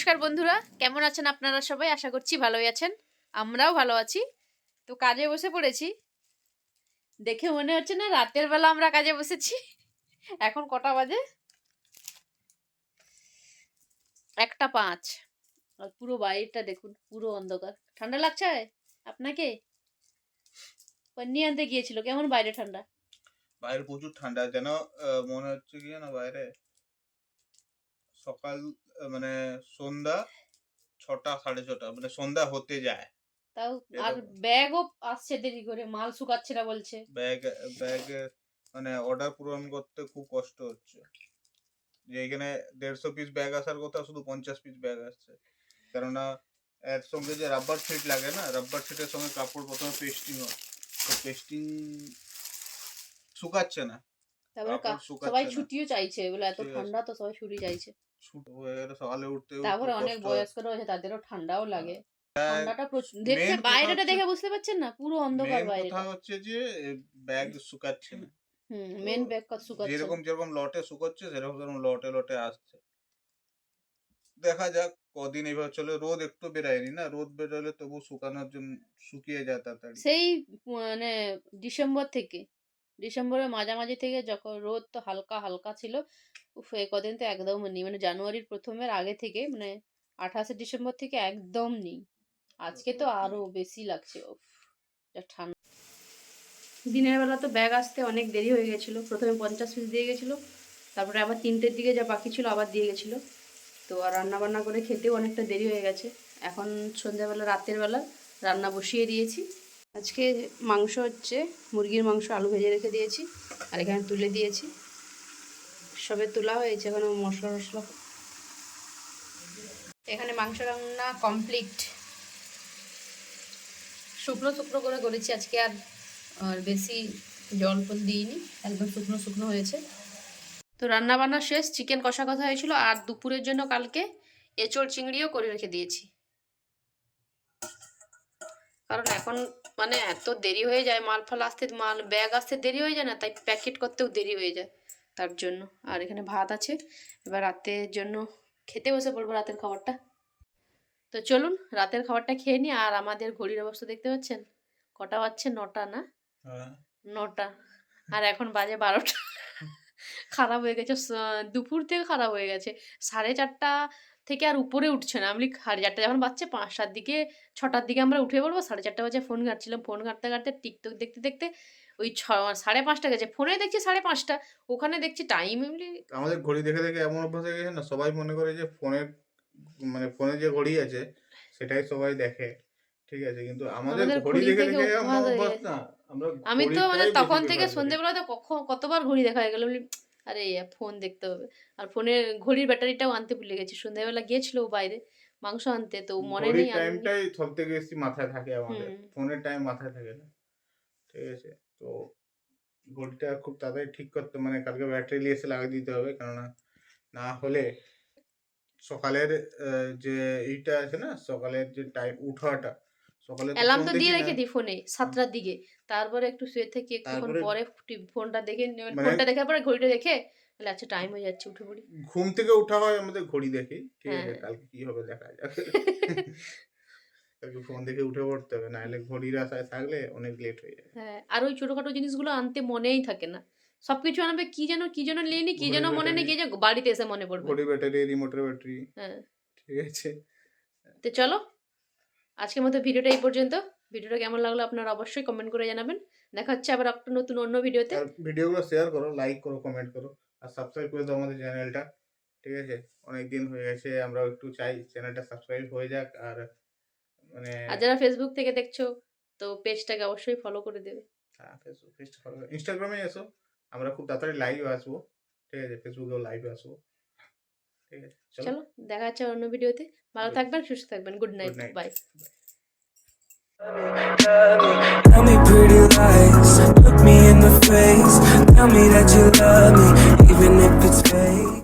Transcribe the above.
নমস্কার বন্ধুরা, কেমন আছেন আপনারা সবাই? আশা করছি ভালোই আছেন। আমরাও ভালো আছি। তো কাজে বসে পড়েছি। দেখে মনে হচ্ছে না রাতের বেলা আমরা কাজে বসেছি। এখন কটা বাজে? একটা পাঁচ। আর পুরো বাইরেটা দেখুন, পুরো অন্ধকার। ঠান্ডা লাগছে? আপনাকে? পন্নি আনতে গিয়েছিল। কেমন বাইরে ঠান্ডা? বাইরে প্রচুর ঠান্ডা। যেন মনে হচ্ছে কি না বাইরে সকাল মানে সন্ধ্যা ছটা সাড়ে ছটা মানে সন্ধ্যা হতে যায়। তাও আর। ব্যাগও আসছে দেরি করে মাল শুকাচ্ছে না বলছে। ব্যাগ ব্যাগ মানে অর্ডার পূরণ করতে খুব কষ্ট হচ্ছে। যে এখানে দেড়শো পিস ব্যাগ আসার কথা শুধু পঞ্চাশ পিস ব্যাগ আসছে। কেননা এর সঙ্গে যে রাব্বার সিট লাগে না রাব্বার সিটের সঙ্গে কাপড় প্রথমে পেস্টিং হয়। তো পেস্টিং শুকাচ্ছে না। তারপরে সবাই ছুটিও চাইছে বলে এত ঠান্ডা তো সবাই ছুটি চাইছে। হয়ে সকালে উঠতে তারপরে অনেক বয়স্করা আছে তাদেরও ঠান্ডাও লাগে। হ্যাঁ, ঠান্ডাটা প্রচুর দেখতে বাইরেটা দেখে বুঝতে পারছেন না পুরো অন্ধকার কথা হচ্ছে যে ব্যাগ শুকাচ্ছে না। হুম মেন ব্যাগ কত শুকাচ্ছে। যেরকম যেরকম লটে শুকাচ্ছে সেরকম সেরকম লটে লটে আসছে। দেখা যাক কদিন এইভাবে চলে। রোদ একটু বেরায়নি না? রোদ বেরোলে তবু শুকানোর জন্য শুকিয়ে যায় তাড়াতাড়ি। সেই মানে ডিসেম্বর থেকে। ডিসেম্বরের মাঝামাঝি থেকে যখন রোদ তো হালকা হালকা ছিল, উফ এই কদিন তো একদম নেই। মানে জানুয়ারির প্রথমের আগে থেকে মানে আঠাশে ডিসেম্বর থেকে একদম নেই। আজকে তো আরও বেশি লাগছে, উফ, যা ঠান্ডা। দিনের বেলা তো ব্যাগ আসতে অনেক দেরি হয়ে গেছিল। প্রথমে পঞ্চাশ পিস দিয়ে গেছিল, তারপরে আবার তিনটের দিকে যা বাকি ছিল আবার দিয়ে গেছিল। তো আর রান্না বান্না করে খেতেও অনেকটা দেরি হয়ে গেছে। এখন সন্ধ্যাবেলা, রাতের বেলা রান্না বসিয়ে দিয়েছি। আজকে মাংস হচ্ছে, মুরগির মাংস, আলু ভেজে রেখে দিয়েছি, আর এখানে তুলে দিয়েছি। সবে তোলা হয়েছে এখনও মশলা টশলা এখানে মাংস রান্না কমপ্লিট শুকনো শুকনো করে করেছি, আজকে আর আর বেশি জল ফল দিইনি, একদম শুকনো শুকনো হয়েছে। তো রান্না বান্না শেষ, চিকেন কষা কথা হয়েছিল, আর দুপুরের জন্য কালকে এঁচড় চিংড়িও করে রেখে দিয়েছি। কারণ এখন মানে এত দেরি হয়ে যায় মাল ফাল আসতে মাল ব্যাগ আসতে দেরি হয়ে যায় না? তাই প্যাকেট করতেও দেরি হয়ে যায় তার জন্য। আর এখানে ভাত আছে এবার রাতের জন্য খেতে বসে পড়ব রাতের খাবারটা। তো চলুন রাতের খাবারটা খেয়ে নিই। আর আমাদের ঘড়ির অবস্থা দেখতে পাচ্ছেন? কটা বাজছে? নটা না? হ্যাঁ, নটা। আর এখন বাজে বারোটা। খারাপ হয়ে গেছে দুপুর থেকে খারাপ হয়ে গেছে। সাড়ে চারটা থেকে আর উপরে উঠছে না। আমি সাড়ে চারটা যখন বাজছে পাঁচটার দিকে ছটার দিকে আমরা উঠে পড়ব। সাড়ে চারটা বাজে ফোন ঘাটছিলাম। ফোন ঘাটতে ঘাটতে টিকটক দেখতে দেখতে ওই ছ সাড়ে পাঁচটা গেছে। ফোনে দেখছি সাড়ে পাঁচটা ওখানে দেখছি টাইম এমনি আমাদের ঘড়ি দেখে দেখে এমন অভ্যাস হয়ে গেছে না সবাই মনে করে যে ফোনের মানে ফোনে যে ঘড়ি আছে সেটাই সবাই দেখে ঠিক আছে? কিন্তু আমাদের ঘড়ি দেখে দেখে অভ্যাস। না। আমরা আমি তো মানে তখন থেকে ব্যবহার তো কখন কতবার ঘড়ি দেখা হয়ে গেল আরে ফোন দেখতে হবে। আর ফোনের ঘড়ির ব্যাটারিটাও আনতে ভুলে গেছি। সন্ধ্যাবেলা গিয়েছিল ও বাইরে মাংস আনতে তো মনে নেই। টাইমটাই সব থেকে বেশি মাথায় থাকে আমাদের। ফোনের টাইম মাথায় থাকে না। ঠিক আছে তো ঘড়িটা খুব তাড়াতাড়ি ঠিক করতে মানে কালকে ব্যাটারি নিয়ে এসে লাগিয়ে দিতে হবে। কেননা না হলে সকালের যে এইটা আছে না সকালের যে টাইম উঠাটা সকালে অ্যালার্ম তো দিয়ে রেখে দিই ফোনে সাতটার দিকে। তারপরে একটু শুয়ে থেকে একটুক্ষণ পরে ফোনটা দেখে মানে- ফোনটা দেখার পরে ঘড়িটা দেখে তাহলে আচ্ছা টাইম হয়ে যাচ্ছে উঠে পড়ি। ঘুম থেকে উঠা হয় আমাদের ঘড়ি দেখি। ঠিক আছে হ্যাঁ। কালকে কি হবে দেখা যাক। কালকে ফোন দেখে উঠে পড়তে হবে নাহলে ঘড়ির আশায় থাকলে অনেক লেট হয়ে হ্যাঁ আর ওই ছোটখাটো জিনিসগুলো আনতে মনেই থাকে না। সবকিছু আনবে কি যেন কি যেন নিয়ে কি যেন মনে নেই কি যেন বাড়িতে এসে মনে পড়বে। ঘড়ি ব্যাটারি রিমোটের ব্যাটারি হ্যাঁ। ঠিক আছে। তো চলো। আজকের মতো ভিডিওটা এই পর্যন্ত। ভিডিওটা কেমন লাগল আপনারা অবশ্যই কমেন্ট করে জানাবেন। দেখা হচ্ছে আবার একটা নতুন অন্য ভিডিওতে। ভিডিওগুলো শেয়ার করো লাইক করো কমেন্ট করো আর সাবস্ক্রাইব করে দাও আমাদের চ্যানেলটা ঠিক আছে? অনেক দিন হয়ে গেছে আমরাও একটু চাই চ্যানেলটা সাবস্ক্রাইব হয়ে যাক আর মানে আর যারা ফেসবুক থেকে দেখছ তো পেজটাকে অবশ্যই ফলো করে দেবে। হ্যাঁ ফেসবুক পেজটা ফলো ইনস্টাগ্রামে এসো আমরা খুব তাড়াতাড়ি লাইভ আসব। ঠিক আছে? ফেসবুকেও লাইভ আসব। চলো দেখা হচ্ছে অন্য ভিডিওতে ভালো থাকবেন সুস্থ থাকবেন good night bye Tell me pretty lies, look me in the face. Tell me that you love me, even if it's fake.